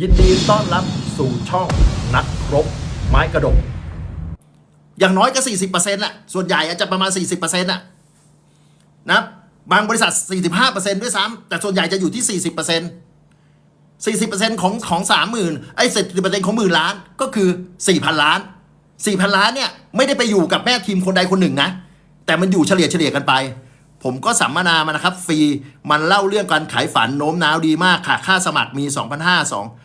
ยินดีต้อนรับสู่ช่องนักรบไม้กระดก อย่างน้อยก็ 40%น่ะ ส่วนใหญ่อาจจะประมาณ 40%น่ะนะบางบริษัท 45%ด้วยซ้ำแต่ส่วนใหญ่จะอยู่ที่ 40% 40%ของของ30,000ไอ้70%ของหมื่นล้านก็คือ4,000ล้าน4,000ล้านเนี่ยไม่ได้ไปอยู่กับแม่ทีมคนใดคนหนึ่งนะ แต่มันอยู่เฉลี่ยเฉลี่ยกันไป ผมก็สัมมนามานะครับ ฟรีมันเล่าเรื่องการขายฝันโน้มน้าวดีมากค่ะ ค่าสมัครมี 2,502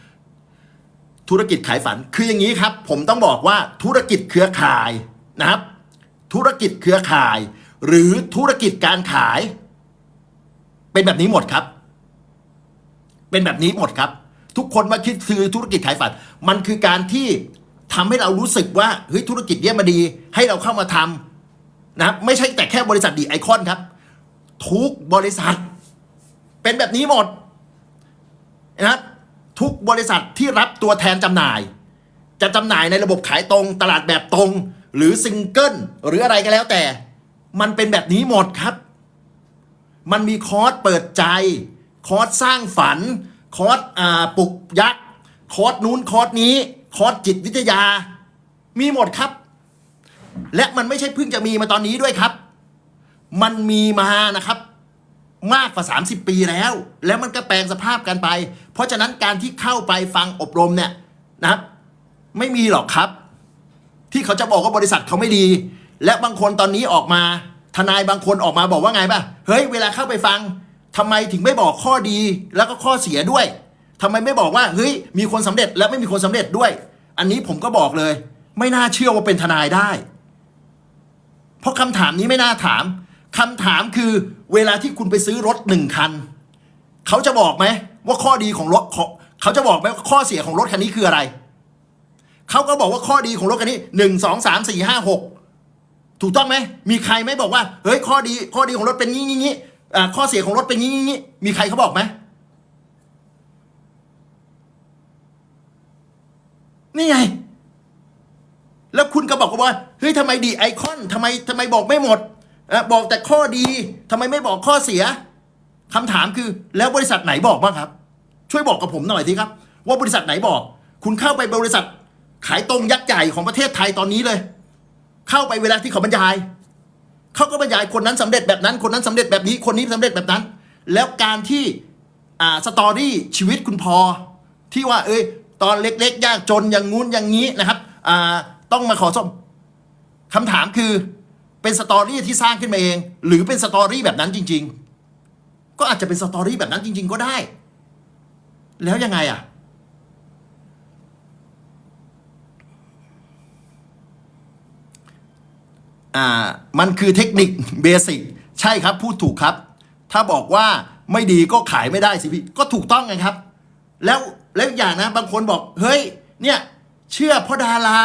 ธุรกิจขายฝันคืออย่างนี้ครับ ผมต้องบอกว่าธุรกิจเครือข่ายนะครับ ธุรกิจเครือข่าย หรือธุรกิจการขาย เป็นแบบนี้หมดครับ เป็นแบบนี้หมดครับ ทุกคนมาคิดคือธุรกิจขายฝัน มันคือการที่ทำให้เรารู้สึกว่าเฮ้ยธุรกิจเนี้ยมาดี ให้เราเข้ามาทำนะครับไม่ใช่แต่แค่บริษัทดีไอคอนครับ ทุกบริษัท เป็นแบบนี้หมดนะครับ ทุกบริษัทที่รับตัวแทนจำหน่าย จะจำหน่ายในระบบขายตรง ตลาดแบบตรง หรือซิงเกิลหรืออะไรก็แล้วแต่ มันเป็นแบบนี้หมดครับ มันมีคอร์สเปิดใจ คอร์สสร้างฝัน คอร์สปลุกยักษ์ คอร์สนู้นคอร์สนี้ คอร์สจิตวิทยา มีหมดครับ และมันไม่ใช่เพิ่งจะมีมาตอนนี้ด้วยครับ มันมีมานะครับ มากกว่า 30 ปีแล้ว แล้วมันก็แปลงสภาพกันไป เพราะฉะนั้นการที่เข้าไปฟังอบรมเนี่ยนะครับ ไม่มีหรอกครับ ที่เขาจะบอกว่าบริษัทเขาไม่ดี และบางคนตอนนี้ออกมาทนายบางคนออกมาบอกว่าไงป่ะเฮ้ยเวลาเข้าไปฟังทำไมถึงไม่บอกข้อดีแล้วก็ข้อเสียด้วยทำไมไม่บอกว่าเฮ้ยมีคนสำเร็จและไม่มีคนสำเร็จด้วย อันนี้ผมก็บอกเลย ไม่น่าเชื่อว่าเป็นทนายได้ เพราะคำถามนี้ไม่น่าถาม คำถามคือเวลาที่คุณไปซื้อรถหนึ่งคัน เขาจะบอกไหมว่าข้อดีของรถของเขาจะบอกไหมว่าข้อเสียของรถคันนี้คืออะไร เขาก็บอกว่าข้อดีของรถคันนี้หนึ่งสองสามสี่ห้าหกถูกต้องไหมมีใครไหม่บอกว่าเฮ้ยข้อดีข้อดีของรถเป็นงี้งี้งี้อ่าข้อเสียของรถเป็นงี้งี้งี้มีใครเขาบอกไหมนี่ไง แล้วคุณก็บอกว่าเฮ้ยทำไมดีไอคอนทำไมทำไมบอกไม่หมด บอกแต่ข้อดีทำไมไม่บอกข้อเสียคำถามคือแล้วบริษัทไหนบอกบ้างครับ ช่วยบอกกับผมหน่อยสิครับ ว่าบริษัทไหนบอก คุณเข้าไปบริษัทขายตรงยักษ์ใหญ่ของประเทศไทยตอนนี้เลย เข้าไปเวลาที่เขาบรรยายเขาก็บรรยายคนนั้นสำเร็จแบบนั้น คนนั้นสำเร็จแบบนี้คนนี้สำเร็จแบบนั้น แล้วการที่อ่าสตอรี่ชีวิตคุณพอ ที่ว่าเอ้ยตอนเล็กๆ ยากจนอย่างงู้นอย่างนี้นะครับอ่าต้องมาขอส้มคำถามคือ เป็นสตอรี่ที่สร้างขึ้นมาเอง หรือเป็นสตอรี่แบบนั้นจริง ๆ ก็อาจจะเป็นสตอรี่แบบนั้นจริง ๆ ก็ได้ แล้วยังไงอะ่ามันคือเทคนิคเบสิกใช่ครับพูดถูกครับ ถ้าบอกว่าไม่ดีก็ขายไม่ได้สิพี่ก็ถูกต้องไงครับ แล้วแล้วอย่างนะบางคนบอกเฮ้ยเนี่ยเชื่อพ่อดารา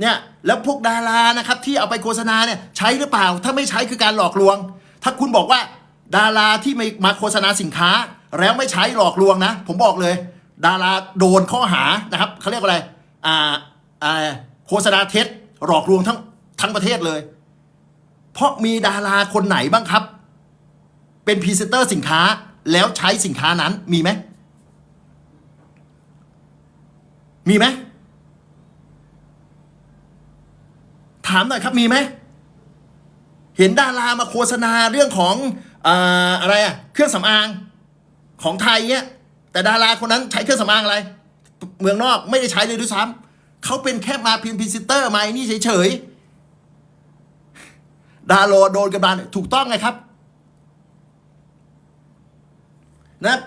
เนี่ย แล้วพวกดารานะครับที่เอาไปโฆษณาเนี่ยใช้หรือเปล่า ถ้าไม่ใช้คือการหลอกลวง ถ้าคุณบอกว่าดาราที่ไม่มาโฆษณาสินค้า แล้วไม่ใช้หลอกลวงนะ ผมบอกเลย ดาราโดนข้อหานะครับเขาเรียกว่าอะไรอ่าอ่าโฆษณาเท็จหลอกลวงทั้งทั้งประเทศเลย เพราะมีดาราคนไหนบ้างครับ เป็นพรีเซนเตอร์สินค้าแล้วใช้สินค้านั้นมีไหมมีไหม ถามหน่อยครับมีไหม เห็นดารามาโฆษณาเรื่องของอาอะไรอะเครื่องสำอางของไทยเนี่ยแต่ดาราคนนั้นใช้เครื่องสำอางอะไร เมืองนอกไม่ได้ใช้เลยด้วยซ้ำเขาเป็นแค่มาพียงพรีเซนเตอร์มาไอ้นี่เฉยๆ ดาโลโดนกันบานถูกต้องไงครับนะ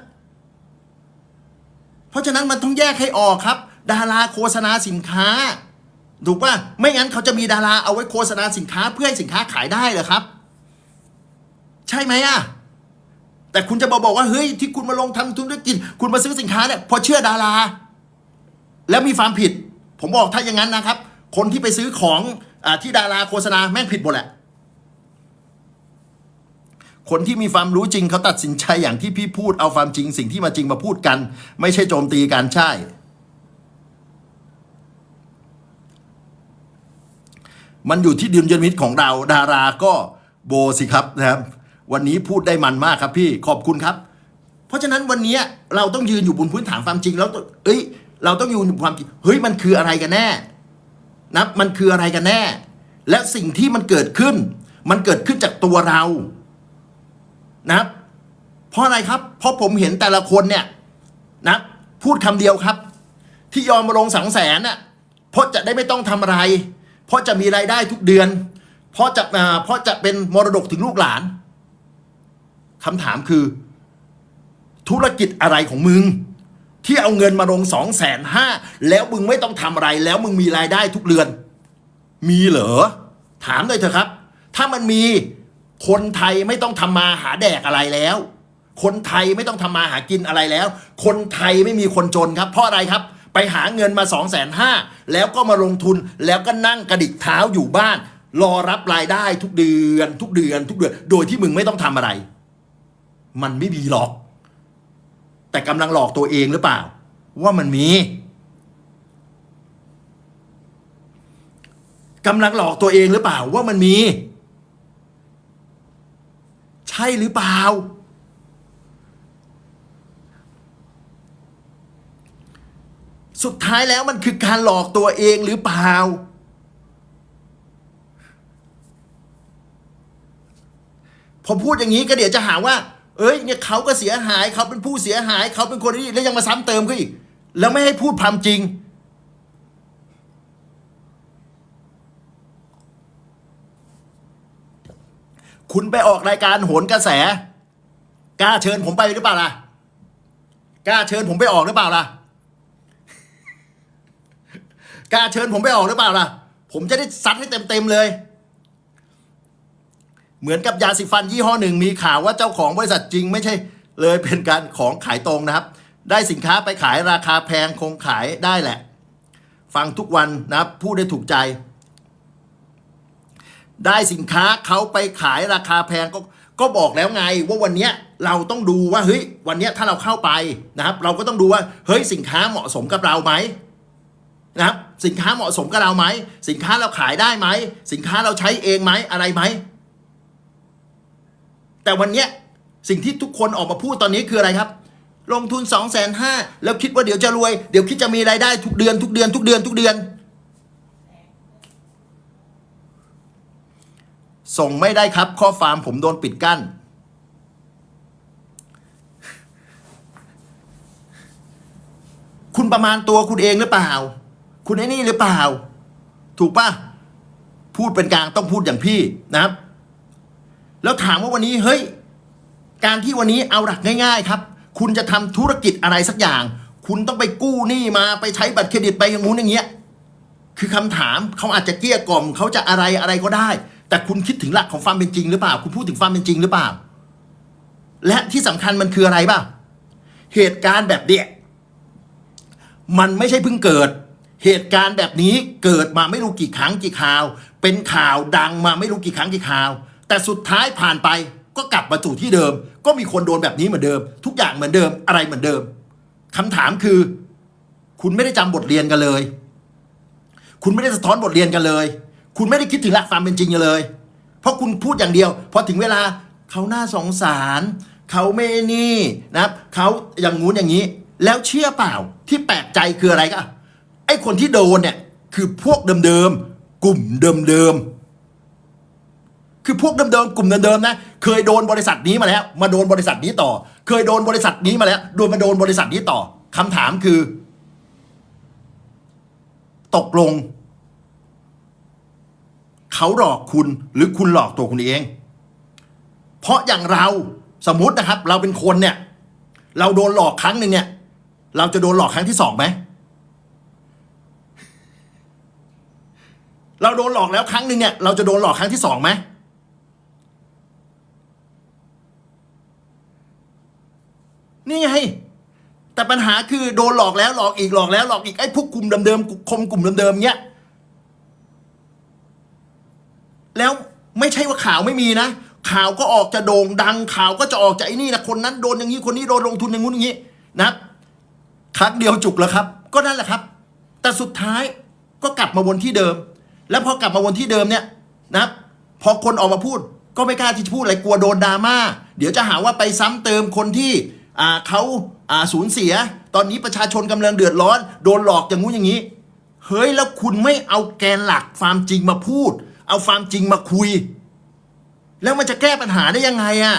เพราะฉะนั้นมันต้องแยกให้ออกครับ ดาราโฆษณาสินค้า ถูกป่ะไม่งั้นเขาจะมีดาราเอาไว้โฆษณาสินค้าเพื่อให้สินค้าขายได้เหรอครับ ใช่ไหมอะแต่คุณจะบอกบอกว่าเฮ้ยที่คุณมาลงทำธุรกิจ คุณมาซื้อสินค้าเนี่ยเพอเชื่อดารา แล้วมีความผิด ผมบอกถ้าอย่างนั้นนะครับ คนที่ไปซื้อของอที่ดาราโฆษณาแม่งผิดหมดแหละ คนที่มีความรู้จริงเขาตัดสินใจอย่างที่พี่พูดเอาความจริงสิ่งที่มาจริงมาพูดกัน ไม่ใช่โจมตีกันใช่ มันอยู่ที่ดุลยพินิจของเราดาราก็โบสิครับนะครับ วันนี้พูดได้มันมากครับพี่ขอบคุณครับ เพราะฉะนั้นวันนี้เราต้องยืนอยู่บนพื้นฐานความจริง แล้วเอ้ย เราต้องอยู่บนความจริงเฮ้ยมันคืออะไรกันแน่นะมันคืออะไรกันแน่ และสิ่งที่มันเกิดขึ้น มันเกิดขึ้นจากตัวเรานะครับเพราะอะไรครับ เพราะผมเห็นแต่ละคนเนี่ยนะพูดคำเดียวครับ ที่ยอมมาลงสังแสนน่ะเพราะจะได้ไม่ต้องทำอะไร เพราะจะมีรายได้ทุกเดือน เพราะจะเพราะจะเป็นมรดกถึงลูกหลานคำถามคือ ธุรกิจอะไรของมึง ที่เอาเงินมาลงสองแสนห้าแล้วมึงไม่ต้องทำอะไร แล้วมึงมีรายได้ทุกเดือน มีเหรอ ถามหน่อยเถอะครับ ถ้ามันมีคนไทยไม่ต้องทำมาหาแดกอะไรแล้ว คนไทยไม่ต้องทำมาหากินอะไรแล้ว คนไทยไม่มีคนจนครับ เพราะอะไรครับ ไปหาเงินมา2องแสนห้าแล้วก็มาลงทุนแล้วก็นั่งกระดิกเท้าอยู่บ้าน รอรับรายได้ทุกเดือน ทุกเดือน ทุกเดือน โดยที่มึงไม่ต้องทำอะไร มันไม่มีหรอก แต่กำลังหลอกตัวเองหรือเปล่า ว่ามันมีกำลังหลอกตัวเองหรือเปล่าว่ามันมี ใช่หรือเปล่า สุดท้ายแล้วมันคือการหลอกตัวเองหรือเปล่าพอพูดอย่างนี้ก็เดี๋ยวจะหาว่า เอ้ยเนี่ยเขาก็เสียหายเขาเป็นผู้เสียหาย เขาเป็นคนนี้แล้วยังมาซ้ำเติมเขาอีก แล้วไม่ให้พูดความจริง คุณไปออกรายการโหนกระแสกล้าเชิญผมไปหรือเปล่าล่ะกล้าเชิญผมไปออกหรือเปล่าล่ะ กล้าเชิญผมไปออกหรือเปล่าล่ะ ผมจะได้ซัดให้เต็มๆเลย เหมือนกับยาสีฟันยี่ห้อหนึ่งมีข่าวว่าเจ้าของบริษัทจริงไม่ใช่ เลยเป็นการของขายตรงนะครับ ได้สินค้าไปขายราคาแพงคงขายได้แหละ ฟังทุกวันนะครับพูดได้ถูกใจ ได้สินค้าเขาไปขายราคาแพงก็ก็บอกแล้วไงว่าวันนี้เราต้องดูว่าเฮ้ยวันนี้ถ้าเราเข้าไปนะครับ เราก็ต้องดูว่าเฮ้ยสินค้าเหมาะสมกับเราไหมนะครับ สินค้าเหมาะสมกับเราไหม สินค้าเราขายได้ไหม สินค้าเราใช้เองไหมอะไรไหม แต่วันเนี้ยสิ่งที่ทุกคนออกมาพูดตอนนี้คืออะไรครับ ลงทุน2องแสนห้าแล้วคิดว่าเดี๋ยวจะรวย เดี๋ยวคิดจะมีรายได้ทุกเดือนทุกเดือนทุกเดือนทุกเดือน ส่งไม่ได้ครับ ข้อฟาร์มผมโดนปิดกั้นคุณประมาณตัวคุณเองหรือเปล่า คุณไอ้นี่หรือเปล่า ถูกปะพูดเป็นกลางต้องพูดอย่างพี่นะครับ แล้วถามว่าวันนี้เฮ้ย การที่วันนี้เอาหลักง่าย ๆ ครับ คุณจะทำธุรกิจอะไรสักอย่าง คุณต้องไปกู้หนี้มาไปใช้บัตรเครดิตไปอย่างงู้นอย่างเงี้ย คือคำถามเขาอาจจะเกลี้ยกล่อมเขาจะอะไรอะไรก็ได้ แต่คุณคิดถึงหลักของความเป็นจริงหรือเปล่า คุณพูดถึงความเป็นจริงหรือเปล่า และที่สำคัญมันคืออะไรบ้างเหตุการณ์แบบเนี้ยมันไม่ใช่เพิ่งเกิด เหตุการณ์แบบนี้เกิดมาไม่รู้กี่ครั้งกี่คราว เป็นข่าวดังมาไม่รู้กี่ครั้งกี่คราว แต่สุดท้ายผ่านไปก็กลับมาสู่ที่เดิม ก็มีคนโดนแบบนี้เหมือนเดิม ทุกอย่างเหมือนเดิมอะไรเหมือนเดิมคำถามคือ คุณไม่ได้จำบทเรียนกันเลย คุณไม่ได้สะท้อนบทเรียนกันเลย คุณไม่ได้คิดถึงหลักความเป็นจริงเลย เพราะคุณพูดอย่างเดียวพอถึงเวลาเขาหน่าสงสารเขาไม่นี่นะครับเขาอย่างงู้นอย่างนี้ แล้วเชื่อเปล่าที่แปลกใจคืออะไรก็ ไอ้คนที่โดนเนี่ยคือพวกเดิมๆ กลุ่มเดิมๆ คือพวกเดิมๆ กลุ่มเดิมๆ นะ เคยโดนบริษัทนี้มาแล้ว มาโดนบริษัทนี้ต่อ เคยโดนบริษัทนี้มาแล้วโดนมาโดนบริษัทนี้ต่อคำถามคือ ตกลง เขาหลอกคุณหรือคุณหลอกตัวคุณเอง เพราะอย่างเราสมมตินะครับ เราเป็นคนเนี่ย เราโดนหลอกครั้งหนึ่งเนี่ย เราจะโดนหลอกครั้งที่สองไหม เราโดนหลอกแล้วครั้งหนึ่งเนี่ยเราจะโดนหลอกครั้งที่สองไหมนี่ไง แต่ปัญหาคือโดนหลอกแล้วหลอกอีกหลอกแล้วหลอกอีกไอ้พวกกลุ่มเดิมๆคมกลุ่มเดิมๆเนี้ยแล้วไม่ใช่ว่าข่าวไม่มีนะ ข่าวก็ออกจะโด่งดัง ข่าวก็จะออกจะไอ้นี่นะคนนั้นโดนอย่างนี้คนนี้โดนลงทุนอย่างงู้นอย่างนี้นะครับครั้งเดียวจุกแล้วครับ ก็นั่นแหละครับ แต่สุดท้ายก็กลับมาวนที่เดิม แล้วพอกลับมาวนที่เดิมเนี่ยนะพอคนออกมาพูด ก็ไม่กล้าที่จะพูดอะไรกลัวโดนดราม่าเดี๋ยวจะหาว่าไปซ้ำเติมคนที่อ่าเขาอ่าสูญเสีย ตอนนี้ประชาชนกำลังเดือดร้อน โดนหลอกอย่างงู้นอย่างนี้ เฮ้ยแล้วคุณไม่เอาแกนหลักความจริงมาพูด เอาความจริงมาคุย แล้วมันจะแก้ปัญหาได้ยังไงอะ